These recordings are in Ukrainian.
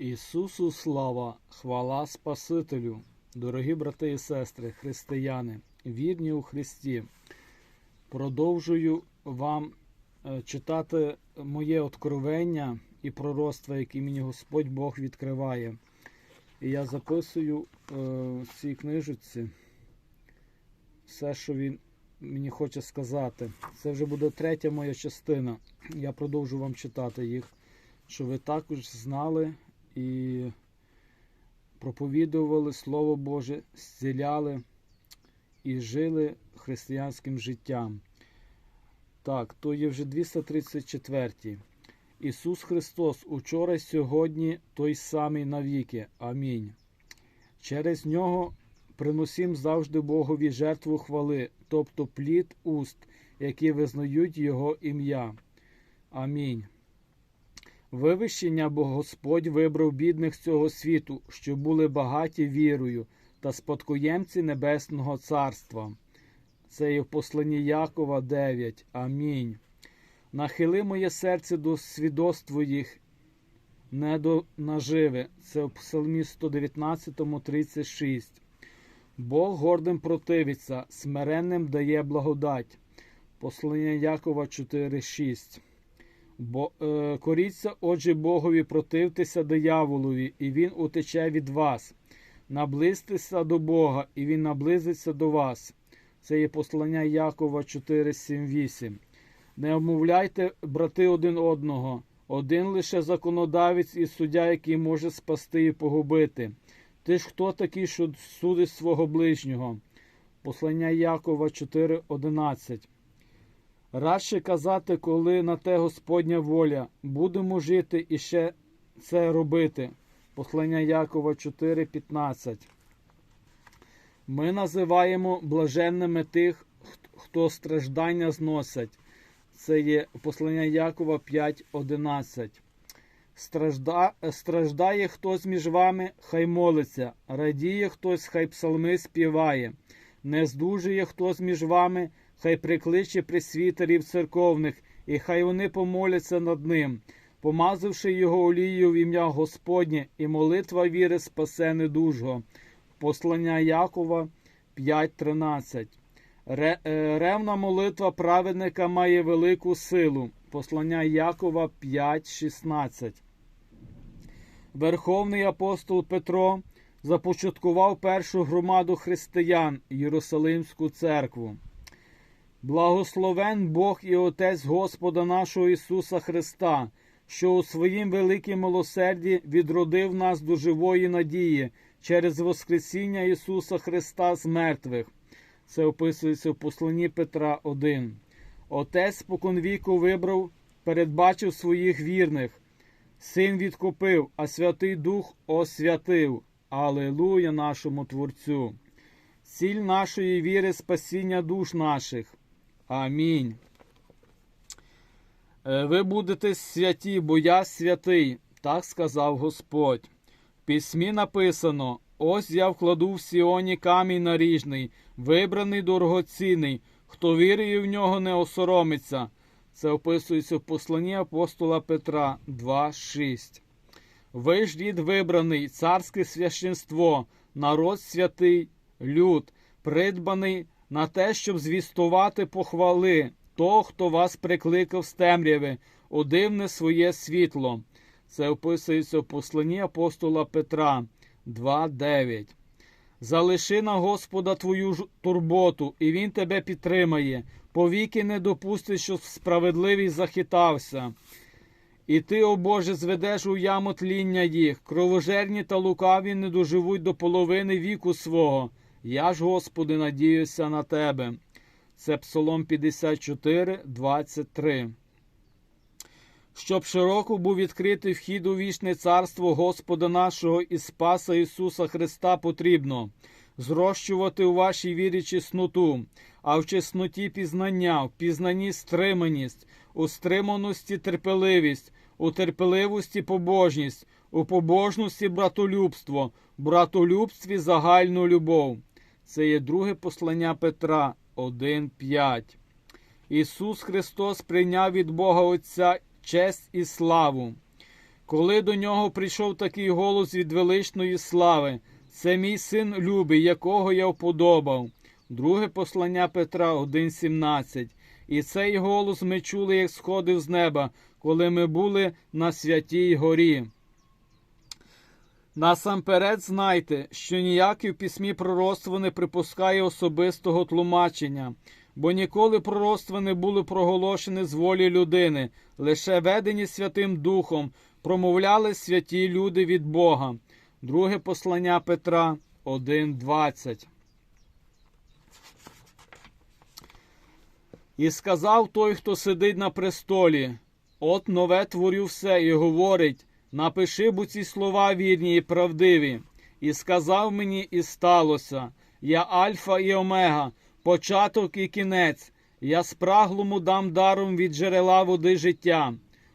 Ісусу слава, хвала Спасителю, дорогі брати і сестри, християни, вірні у Христі. Продовжую вам е, читати моє откровення і пророцтва, які мені Господь Бог відкриває. І я записую е, в цій книжці все, що він мені хоче сказати. Це вже буде третя моя частина. Я продовжу вам читати їх, щоб ви також знали і проповідували Слово Боже, зціляли і жили християнським життям. Так, то є вже 234. Ісус Христос учора сьогодні той самий навіки. Амінь. Через нього приносім завжди Богові жертву хвали, тобто плід уст, які визнають Його ім'я. Амінь. Вивищення, бо Господь вибрав бідних цього світу, що були багаті вірою та спадкоємці Небесного Царства. Це є в посланні Якова 9. Амінь. Нахили моє серце до свідоцтв їх не до наживи. Це в Псалмі 119, 36. Бог гордим противиться, смиренним дає благодать. Послання Якова 4,6. Бо е, коріться, отже, Богові противтеся дияволові, і він утече від вас. Наблизьтеся до Бога, і він наблизиться до вас. Це є послання Якова 4,7,8. Не обмовляйте, брати один одного. Один лише законодавець і суддя, який може спасти і погубити. Ти ж хто такий, що судить свого ближнього? Послання Якова 4,11. Радше казати, коли на те Господня воля, будемо жити і ще це робити. Послання Якова 4,15. Ми називаємо блаженними тих, хто страждання зносять. Це є послання Якова 5,11. Стражда... Страждає хтось між вами, хай молиться, радіє хтось, хай псалми співає, не здужує хтось між вами, хай прикличе присвітерів церковних, і хай вони помоляться над ним, помазавши його олією в ім'я Господнє, і молитва віри спасе недужого. Послання Якова 5.13. Ре, е, ревна молитва праведника має велику силу. Послання Якова 5.16. Верховний апостол Петро започаткував першу громаду християн Єрусалимську церкву. Благословен Бог і Отець Господа нашого Ісуса Христа, що у своїм великім милосерді відродив нас до живої надії через Воскресіння Ісуса Христа з мертвих. Це описується в посланні Петра 1. Отець споконвіку вибрав, передбачив своїх вірних. Син відкупив, а Святий Дух освятив. Алелуя нашому Творцю. Ціль нашої віри спасіння душ наших. Амінь. Е, Ви будете святі, бо я святий, так сказав Господь. В письмі написано: Ось я вкладу в Сіоні камінь наріжний, вибраний дорогоцінний, хто вірує в нього, не осоромиться. Це описується в посланні апостола Петра 2,6. Ви ж рід вибраний, царське священство, народ святий, люд, придбаний на те, щоб звістувати похвали того, хто вас прикликав з темряви, у дивне своє світло. Це описується в посланні апостола Петра 2,9. Залиши на Господа твою турботу, і Він тебе підтримає. Повіки не допустить, щоб справедливий захитався. І ти, о Боже, зведеш у яму тління їх, кровожерні та лукаві не доживуть до половини віку свого. Я ж, Господи, надіюся на тебе. Це Псалом 54, 23. Щоб широко був відкритий вхід у вічне царство Господа нашого і Спаса Ісуса Христа потрібно зрощувати у вашій вірі чесноту, а в чесноті пізнання, в пізнанні стриманість, у стриманості терпеливість, у терпеливості побожність, у побожності братолюбство, в братолюбстві загальну любов. Це є друге послання Петра 1.5. Ісус Христос прийняв від Бога Отця честь і славу. Коли до нього прийшов такий голос від величної слави, це мій син любий, якого я вподобав. Друге послання Петра 1,17. І цей голос ми чули, як сходив з неба, коли ми були на святій горі. Насамперед знайте, що ніяке в письмі пророцтво не припускає особистого тлумачення, бо ніколи пророцтва не були проголошені з волі людини, лише ведені Святим Духом, промовляли святі люди від Бога. Друге послання Петра 1.20. І сказав той, хто сидить на престолі, от нове творю все, і говорить, напиши бо ці слова вірні і правдиві. І сказав мені, і сталося, я Альфа і Омега, початок і кінець, я спраглому дам даром від джерела води життя.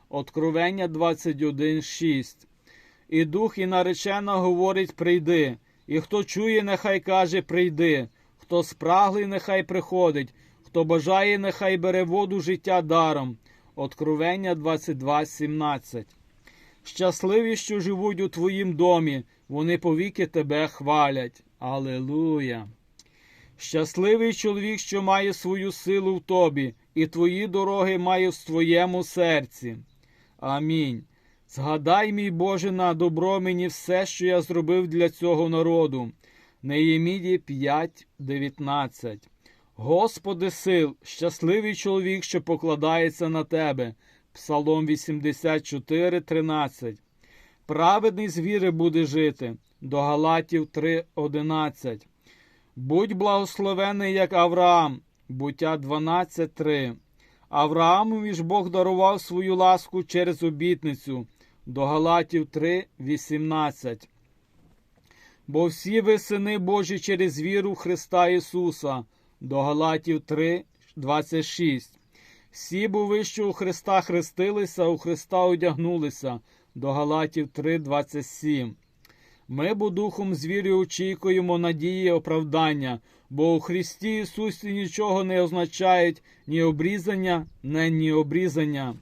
Откровення 21.6. І дух і наречена говорить прийди, і хто чує, нехай каже прийди, хто спраглий, нехай приходить, хто бажає, нехай бере воду життя даром. Откровення 22.17. Щасливі, що живуть у твоїм домі, вони повіки тебе хвалять. Алелуя! Щасливий чоловік, що має свою силу в тобі, і твої дороги має в твоєму серці. Амінь. Згадай, мій Боже, на добро мені все, що я зробив для цього народу. Неєміді 5.19 Господи сил, щасливий чоловік, що покладається на тебе. Псалом 84.13 Праведний з віри буде жити. До Галатів 3.11 Будь благословений, як Авраам. Буття 12.3 Авраамові ж Бог дарував свою ласку через обітницю. До Галатів 3.18 Бо всі ви сини Божі через віру Христа Ісуса. До Галатів 3.26 Всі бо ви, що у Христа хрестилися, у Христа одягнулися. До Галатів 3.27 Ми бо духом з вірою очікуємо надії оправдання, бо у Христі Ісусі нічого не означають ні обрізання, ні, ні обрізання.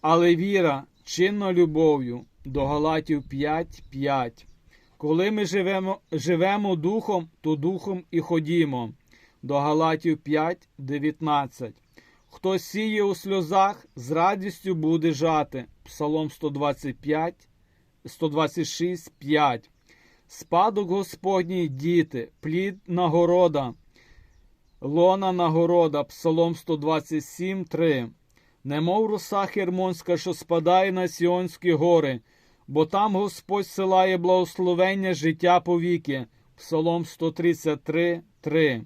Але віра чинна любов'ю до Галатів 5.5. Коли ми живемо, живемо духом, то духом і ходімо. До Галатів 5.19. Хто сіє у сльозах, з радістю буде жати. Псалом 125, 126, 5. Спадок Господній діти, плід нагорода, лона нагорода, Псалом 127, 3. Немов роса Хермонська, що спадає на Сіонські гори, бо там Господь силає благословення життя повіки. Псалом 133, 3.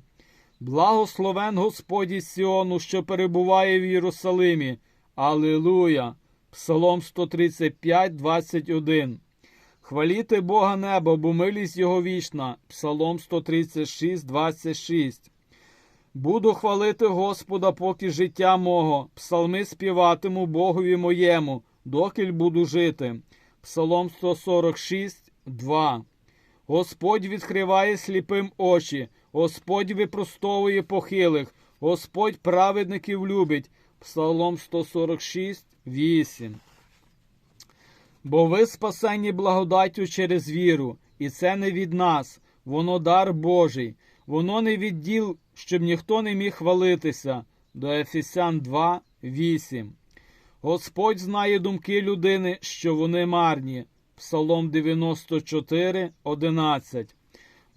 Благословен Господь Сіону, що перебуває в Єрусалимі. Алілуя! Псалом 135, 21. Хваліте Бога небо, бо милість Його вічна. Псалом 136, 26. Буду хвалити Господа, поки життя мого, псалми співатиму Богові моєму, докіль буду жити. Псалом 146, 2. Господь відкриває сліпим очі, Господь випростовує похилих, Господь праведників любить. Псалом 146, 8. Бо ви спасені благодаттю через віру, і це не від нас, воно дар Божий, воно не від діл, щоб ніхто не міг хвалитися. До Ефесян 2, 8. Господь знає думки людини, що вони марні. Псалом 94, 11.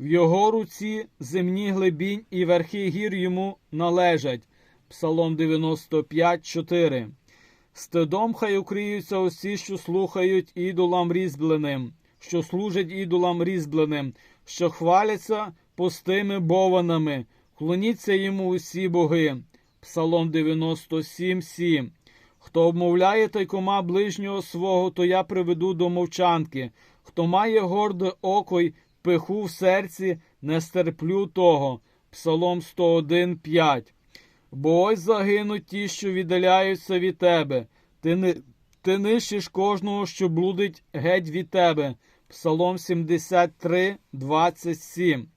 В його руці земні глибінь і верхи гір йому належать. Псалом 95, 4. Стидом хай укриються усі, що слухають ідолам різьбленим, що служать ідолам різьбленим, що хваляться пустими бованами, клоніться йому усі боги. Псалом 97, 7. Хто обмовляє тайкома ближнього свого, то я приведу до мовчанки. Хто має горде око й пиху в серці, не стерплю того. Псалом 101, 5. Бо ось загинуть ті, що віддаляються від тебе. Ти, не, ти нищиш кожного, що блудить геть від тебе. Псалом 73, 27.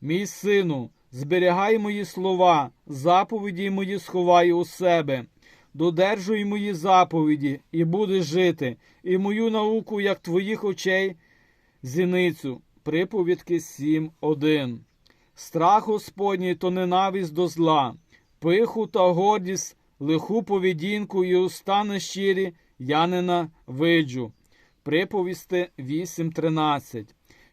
Мій сину, зберігай мої слова, заповіді мої сховай у себе. додержуй мої заповіді, і будеш жити, і мою науку, як твоїх очей, зіницю. Приповідки 7.1. Страх Господній то ненависть до зла, пиху та гордість, лиху поведінку і уста нещирі я ненавиджу. Приповісти 8.13.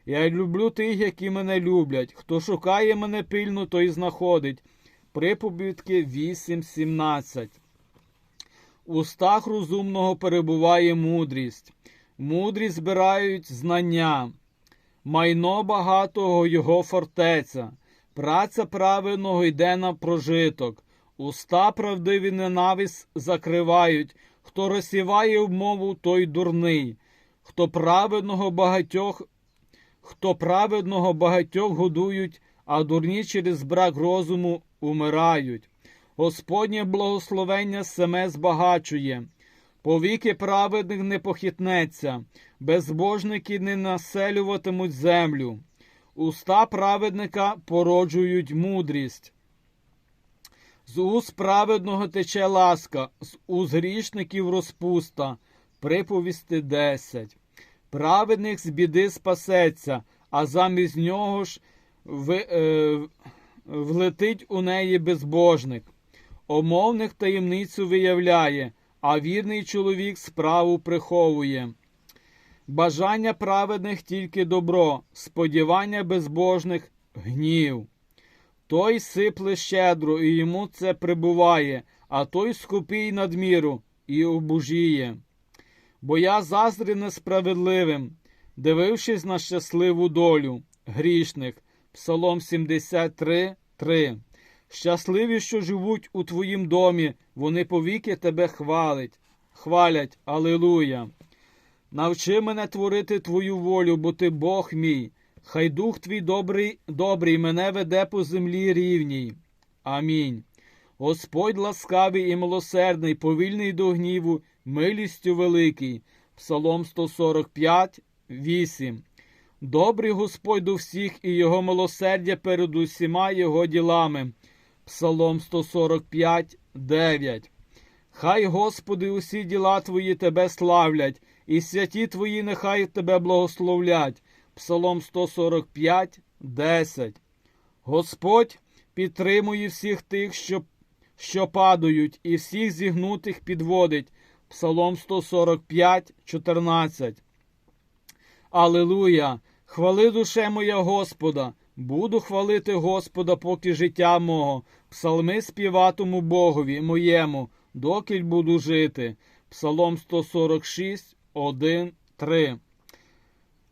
Я люблю тих, які мене люблять. Хто шукає мене пильно, той знаходить. Приповідки 8.17. У устах розумного перебуває мудрість. Мудрість збирають знання. Майно багатого його фортеця. Праця праведного йде на прожиток. Уста правдиві ненависть закривають. Хто розсіває обмову, той дурний. Хто праведного багатьох хто праведного багатьох годують, а дурні через брак розуму умирають. Господнє благословення семе збагачує. Повіки праведних не похитнеться, безбожники не населюватимуть землю. Уста праведника породжують мудрість. З уст праведного тече ласка, з уст грішників розпуста. Приповісти 10. Праведник з біди спасеться, а замість нього ж ви, е, влетить у неї безбожник. Омовник таємницю виявляє, а вірний чоловік справу приховує. Бажання праведних тільки добро, сподівання безбожних гнів. Той сипле щедро, і йому це прибуває, а той скупий надміру і обужіє. Бо я заздрю несправедливим, дивившись на щасливу долю грішних. Псалом 73, 3. Щасливі, що живуть у твоїм домі, вони повіки тебе хвалять, хвалять, Алилуя. Навчи мене творити твою волю, бо ти Бог мій. Хай дух твій добрий, добрий мене веде по землі рівній. Амінь. Господь ласкавий і милосердний, повільний до гніву, милістю великий. Псалом 145, 8. Добрий Господь до всіх і його милосердя перед усіма його ділами. Псалом 145, 9. Хай, Господи, усі діла Твої Тебе славлять, і святі Твої нехай Тебе благословлять. Псалом 145, 10. Господь підтримує всіх тих, що, що падають, і всіх зігнутих підводить. Псалом 145, 14. Алилуя! Хвали душе моя Господа! Буду хвалити Господа, поки життя мого, псалми співатиму Богові моєму, докіль буду жити. Псалом 146, 1, 3.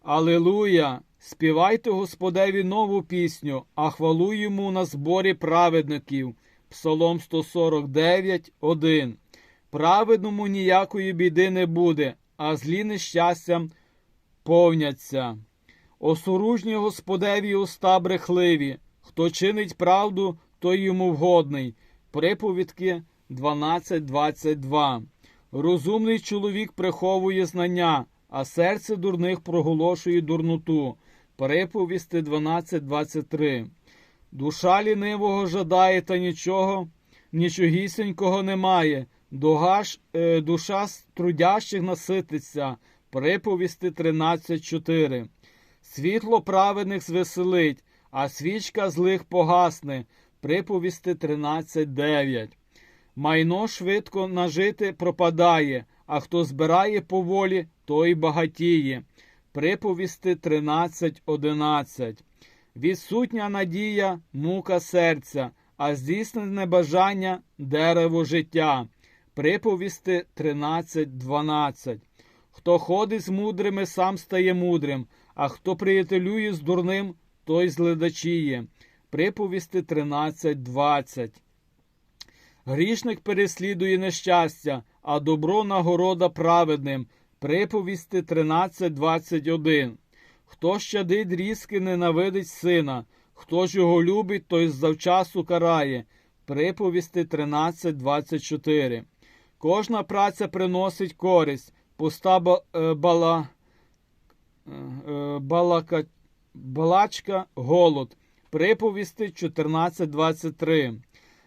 Алилуя! Співайте Господеві нову пісню, а хвалу йому на зборі праведників. Псалом 149, 1. Праведному ніякої біди не буде, а злі нещастям повняться. Осоружні Господеві уста брехливі, хто чинить правду, той йому вгодний. Приповідки 12.22. Розумний чоловік приховує знання, а серце дурних проголошує дурноту. Приповісти 12.23. Душа лінивого жадає, та нічого, нічогісінького немає. Дугаш, е, душа трудящих насититься. Приповісти 13.4. Світло праведних звеселить, а свічка злих погасне. Приповісти 13.9. Майно швидко нажити пропадає, а хто збирає поволі, той багатіє. Приповісти 13.11. Відсутня надія, мука серця, а здійснене бажання дерево життя. Приповісти 13.12. Хто ходить з мудрими, сам стає мудрим, а хто приятелює з дурним, той зледачіє. Приповісти 13.20. Грішник переслідує нещастя, а добро нагорода праведним. Приповісти 13.21. Хто щадить різки, ненавидить сина, хто ж його любить, той завчасу карає. Приповісти 13.24. Кожна праця приносить користь, пуста е, бала, е, е, балака, балачка голод. Приповісти 14.23.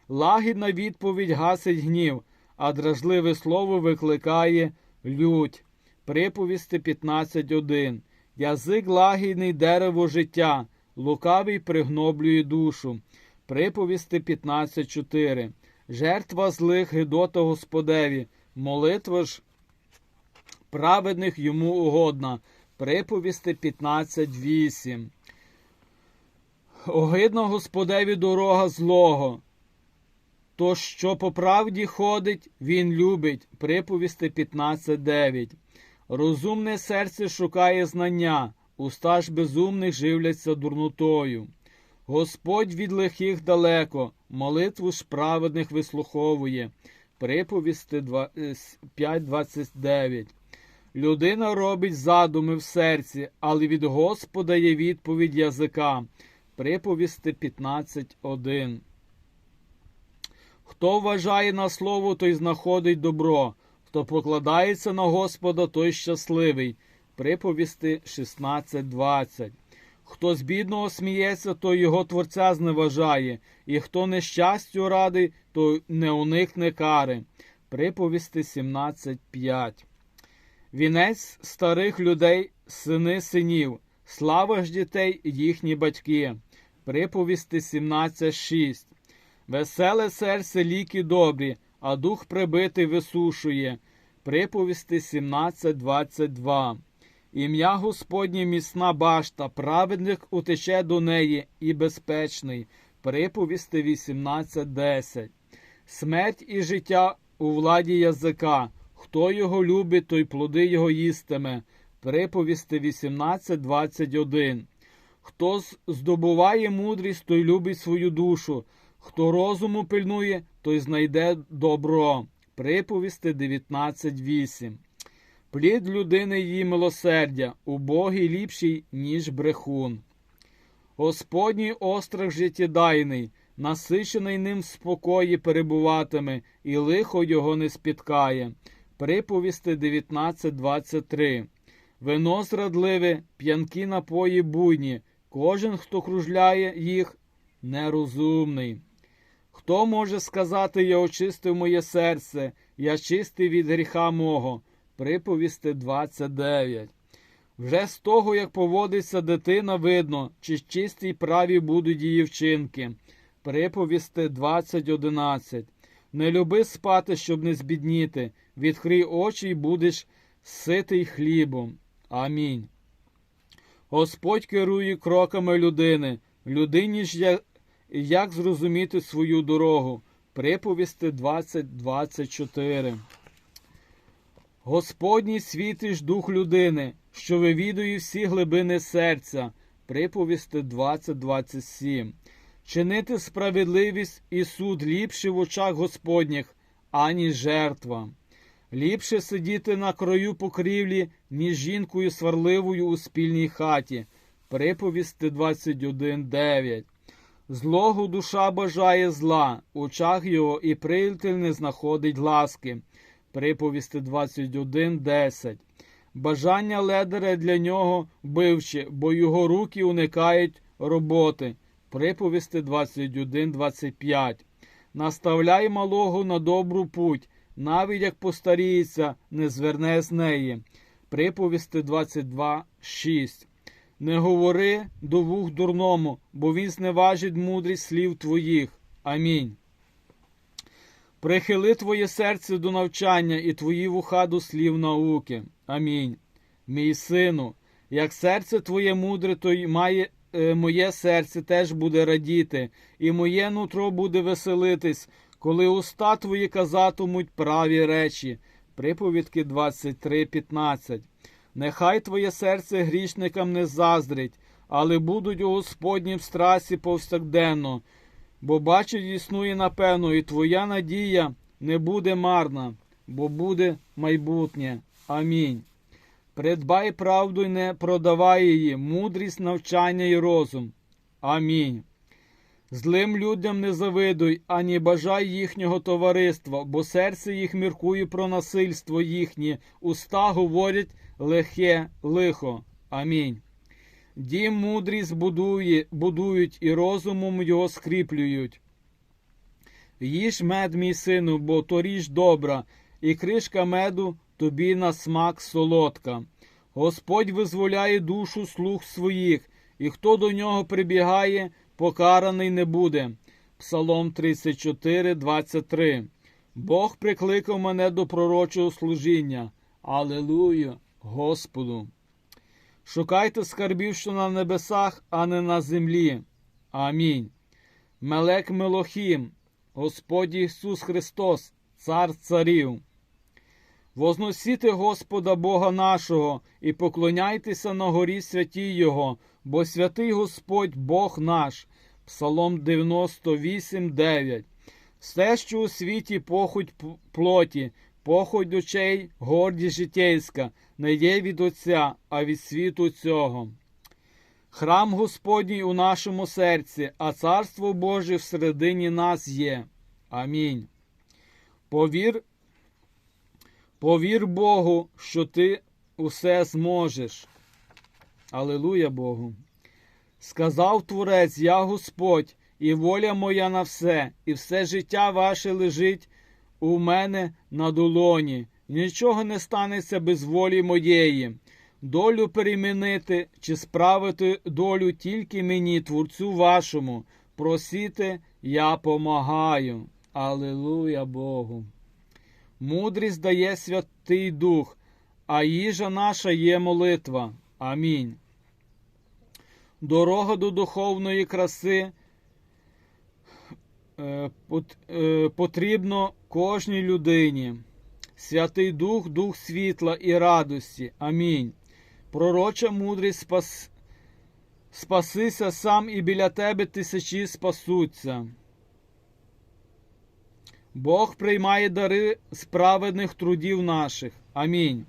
Лагідна відповідь гасить гнів, а дражливе слово викликає лють. Приповісти 15.1. Язик лагідний дерево життя, лукавий пригноблює душу. Приповісти 15.4. Жертва злих гидота Господеві, молитва ж праведних йому угодна. Приповісти 15.8. Огидна Господеві дорога злого. То, що по правді ходить, він любить. Приповісти 15.9. Розумне серце шукає знання, уста ж безумних живляться дурнотою. Господь від лихих далеко, молитву ж праведних вислуховує. Приповісти 5.29. Людина робить задуми в серці, але від Господа є відповідь язика. Приповісти 15.1. Хто вважає на слово, той знаходить добро. Хто покладається на Господа, той щасливий. Приповісти 16.20. Хто з бідного сміється, той його Творця зневажає, і хто нещастю радий, той не уникне кари. Приповісти 17.5. Вінець старих людей, сини синів, слава ж дітей їхні батьки. Приповісти 17.6. Веселе серце ліки добрі, а дух прибитий висушує. Приповісти 17.22. Ім'я Господнє міцна башта, праведник утече до неї і безпечний. Приповісти 18.10. Смерть і життя у владі язика. Хто його любить, той плоди його їстиме. Приповісти 18.21. Хто здобуває мудрість, той любить свою душу. Хто розуму пильнує, той знайде добро. Приповісти 19.8. Плід людини її милосердя, убогий ліпший, ніж брехун. Господній острах життєдайний, насичений ним в спокої перебуватиме, і лихо його не спіткає. Приповісти 19.23. Вино зрадливе, п'янкі напої буйні, кожен, хто кружляє їх, нерозумний. Хто може сказати, я очистив моє серце, я чистий від гріха мого? Приповісти 29. Вже з того, як поводиться дитина, видно, чи чисті й праві будуть її вчинки. Приповісти 20.11. Не люби спати, щоб не збідніти. Відкрий очі й будеш ситий хлібом. Амінь. Господь керує кроками людини. Людині ж як, як зрозуміти свою дорогу. Приповісти 20.24. Господній світиш дух людини, що вивідує всі глибини серця. Приповісти 20.27. Чинити справедливість і суд ліпше в очах Господніх, ані жертва. Ліпше сидіти на краю покрівлі, ніж жінкою сварливою у спільній хаті. Приповісти 21.9. Злого душа бажає зла, очах його і приятель не знаходить ласки. Приповісти 21.10. Бажання ледера для нього вбивче, бо його руки уникають роботи. Приповісти 21.25. Наставляй малого на добру путь, навіть як постаріється, не зверне з неї. Приповісти 22.6. Не говори до вух дурному, бо він зневажить мудрість слів твоїх. Амінь. Прихили твоє серце до навчання і твої вуха до слів науки. Амінь. Мій сину, як серце твоє мудре, то й має е, моє серце теж буде радіти, і моє нутро буде веселитись, коли уста твої казатимуть праві речі. Приповідки 23.15. Нехай твоє серце грішникам не заздрить, але будуть у Господнім страсі повсякденно, бо бачить, існує напевно, і твоя надія не буде марна, бо буде майбутнє. Амінь. Придбай правду й не продавай її, мудрість, навчання і розум. Амінь. Злим людям не завидуй, ані бажай їхнього товариства, бо серце їх міркує про насильство їхнє, уста говорять лихе лихо. Амінь. Дім мудрість будує, будують і розумом його скріплюють. Їж мед, мій сину, бо то річ добра, і кришка меду тобі на смак солодка. Господь визволяє душу слуг своїх, і хто до нього прибігає, покараний не буде. Псалом 34, 23. Бог прикликав мене до пророчого служіння. Алелуя Господу. Шукайте скарбів, що на небесах, а не на землі. Амінь. Мелек Мелохім, Господь Ісус Христос, Цар царів. Возносіте Господа Бога нашого і поклоняйтеся на горі святій Його, бо святий Господь Бог наш. Псалом 98, 9. Все, що у світі похоть плоті, похоть очей, гордість житейська, не є від Отця, а від світу цього. Храм Господній у нашому серці, а Царство Боже всередині нас є. Амінь. Повір, повір Богу, що ти усе зможеш. Алилуя Богу. Сказав Творець, я Господь, і воля моя на все, і все життя ваше лежить у мене на долоні. Нічого не станеться без волі моєї. Долю перемінити чи справити долю тільки мені, Творцю вашому. Просіте, я помагаю. Алилуя Богу. Мудрість дає Святий Дух, а їжа наша є молитва. Амінь. Дорога до духовної краси е, е, потрібно кожній людині. Святий Дух, Дух світла і радості. Амінь. Пророча мудрість спас... спасися сам і біля тебе тисячі спасуться. Бог приймає дари з праведних трудів наших. Амінь.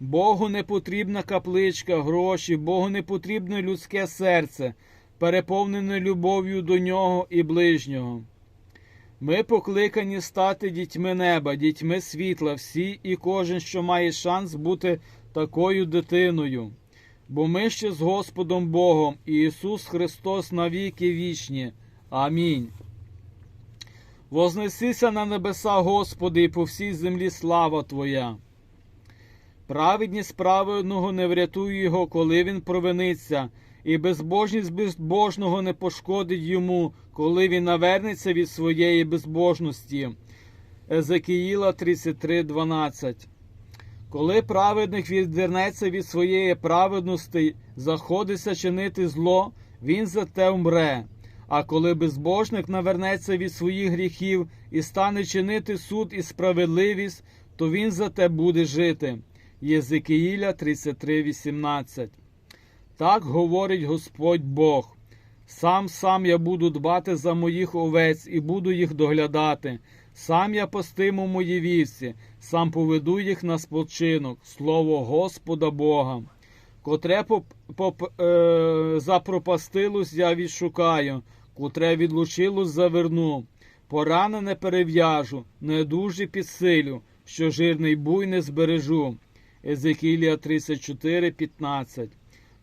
Богу не потрібна капличка, гроші, Богу не потрібне людське серце, переповнене любов'ю до нього і ближнього. Ми покликані стати дітьми неба, дітьми світла, всі і кожен, що має шанс бути такою дитиною. Бо ми ще з Господом Богом і Ісус Христос навіки вічні. Амінь. Вознесися на небеса, Господи, і по всій землі слава Твоя. Праведність праведного не врятує його, коли він провиниться, і безбожність безбожного не пошкодить йому, коли він навернеться від своєї безбожності. Езекіїла 33.12 Коли праведник відвернеться від своєї праведності, заходиться чинити зло, він за те вмре. А коли безбожник навернеться від своїх гріхів і стане чинити суд і справедливість, то він за те буде жити. Єзекіїля 33.18 Так говорить Господь Бог. Сам сам я буду дбати за моїх овець і буду їх доглядати. Сам я пастиму мої вівці, сам поведу їх на спочинок, слово Господа Бога. Котре поп, поп, е, запропастилось я відшукаю, котре відлучилось заверну. Поранене перев'яжу, недужі підсилю, що жирний буй не збережу. Езекілія 34.15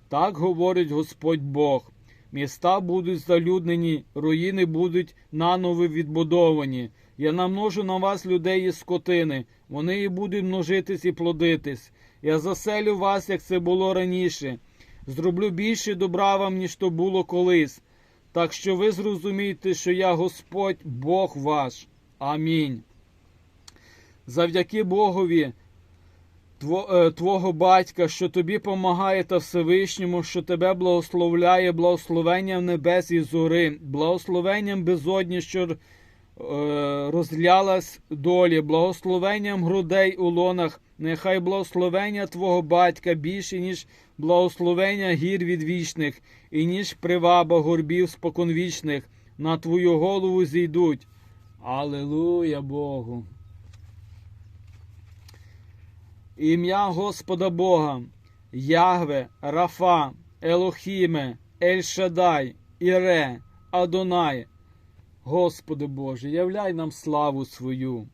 Так говорить Господь Бог. Міста будуть залюднені, руїни будуть наново відбудовані. Я намножу на вас людей і скотини, вони і будуть множитись і плодитись. Я заселю вас, як це було раніше. Зроблю більше добра вам, ніж то було колись. Так що ви зрозумієте, що я Господь, Бог ваш. Амінь. Завдяки Богові. Е, Твого батька, що тобі помагає та Всевишньому, що тебе благословляє, благословенням небес і зори, благословенням безодні, що е, розлялась долі, благословенням грудей у лонах, нехай благословення Твого батька більше, ніж благословення гір відвічних, і ніж приваба горбів споконвічних, на Твою голову зійдуть. Аллилуйя Богу! Ім'я Господа Бога, Ягве, Рафа, Елохіме, Ель-Шадай, Іре, Адонай. Господи Боже, являй нам славу свою.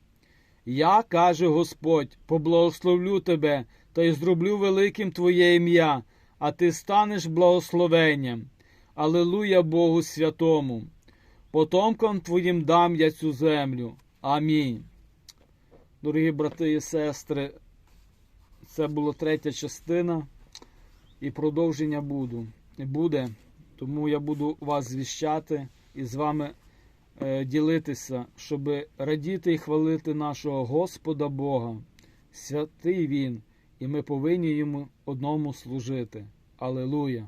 Я, каже Господь, поблагословлю тебе та й зроблю великим Твоє ім'я, а ти станеш благословенням. Алилуя Богу Святому. Потомкам твоїм дам я цю землю. Амінь. Дорогі брати і сестри, це була третя частина, і продовження буду. буде. Тому я буду вас звіщати і з вами е, ділитися, щоб радіти і хвалити нашого Господа Бога. Святий Він, і ми повинні йому одному служити. Алелуя!